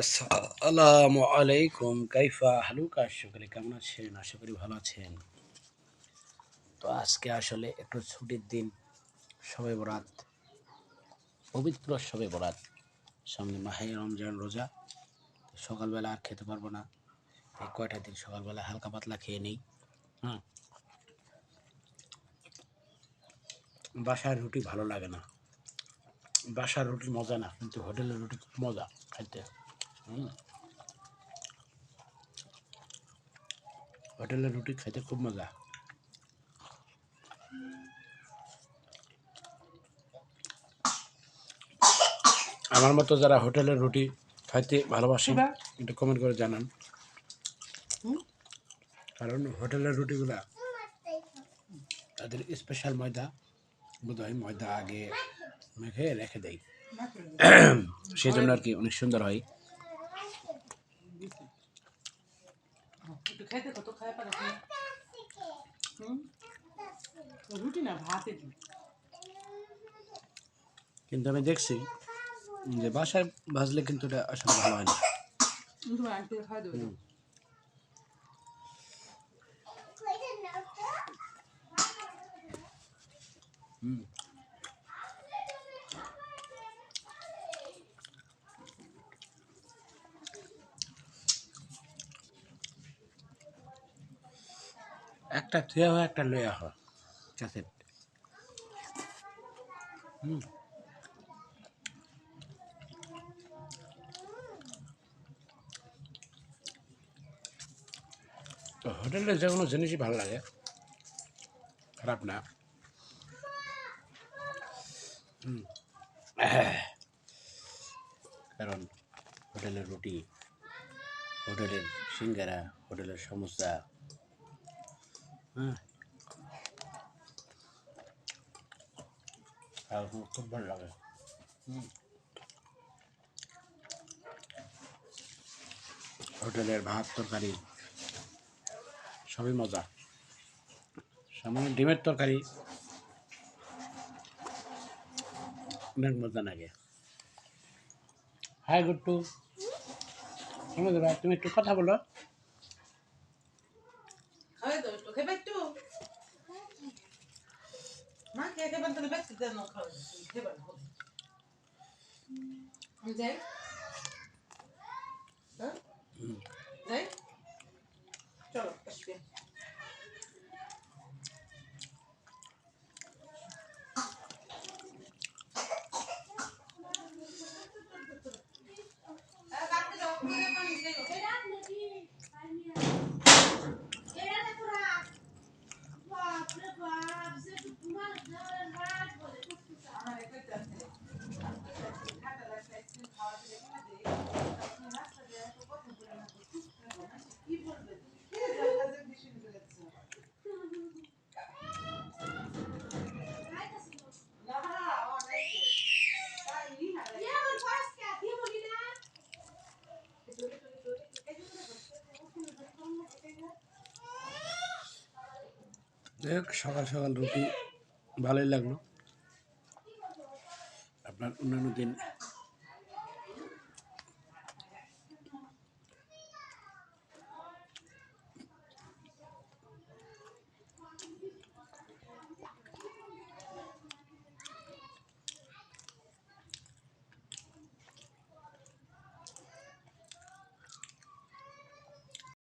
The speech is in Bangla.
আসসালামু আলাইকুম। কাইফা হালুকা সকলে কেমন আছেন? আশা করি ভালো আছেন। তো আজকে আসলে একটু ছুটির দিন, সবে বরাত, পবিত্র সবে বরাত। সামনে মাহে রমজান রোজা সকালবেলা আর খেতে পারব না। এই কয়টা দিন সকালবেলা হালকা পাতলা খেয়ে নেই হ্যাঁ। বাসার রুটি ভালো লাগে না। বাসার রুটি মজা না, কিন্তু হোটেলের রুটি মজা, খাইতে। হোটেলের রুটি খাইতে খুব মজা। আমার মতো যারা হোটেলের রুটি খাইতে ভালোবাসেন একটু কমেন্ট করে জানান। কারণ হোটেলের রুটিগুলা তাদের স্পেশাল ময়দা বোধহয় ময়দা আগে মেখে রেখে দেয়। সেই জন্য আর কি অনেক সুন্দর হয়। কত পারে হুম? রুটি না ভাতে দিই কিন্তু আমি দেখছি যে বাসায় ভাজলে কিন্তু এটা আসলে ভালো হয় না। হুম। একটা থুয়া হয়, একটা লয়া হয় ক্যাসেট তো হোটেলের যে কোনো জিনিসই ভালো লাগে, খারাপ না। কারণ হোটেলের রুটি, হোটেলের সিঙ্গারা, হোটেলের সমোসা আর খুব লাগে হোটেলের ভাত তরকারি, সবই মজা। সামনে ডিমের তরকারি, অনেক মজা লাগে। হাই গুট্টু ভাই তুমি একটু কথা বলো। كبت تو معك يا كبن ترى بس كده نخرج كبن خد ازاي؟ ها؟ হোক সকাল সকাল রুটি ভালোই লাগল। আপনার অন্যান্য দিন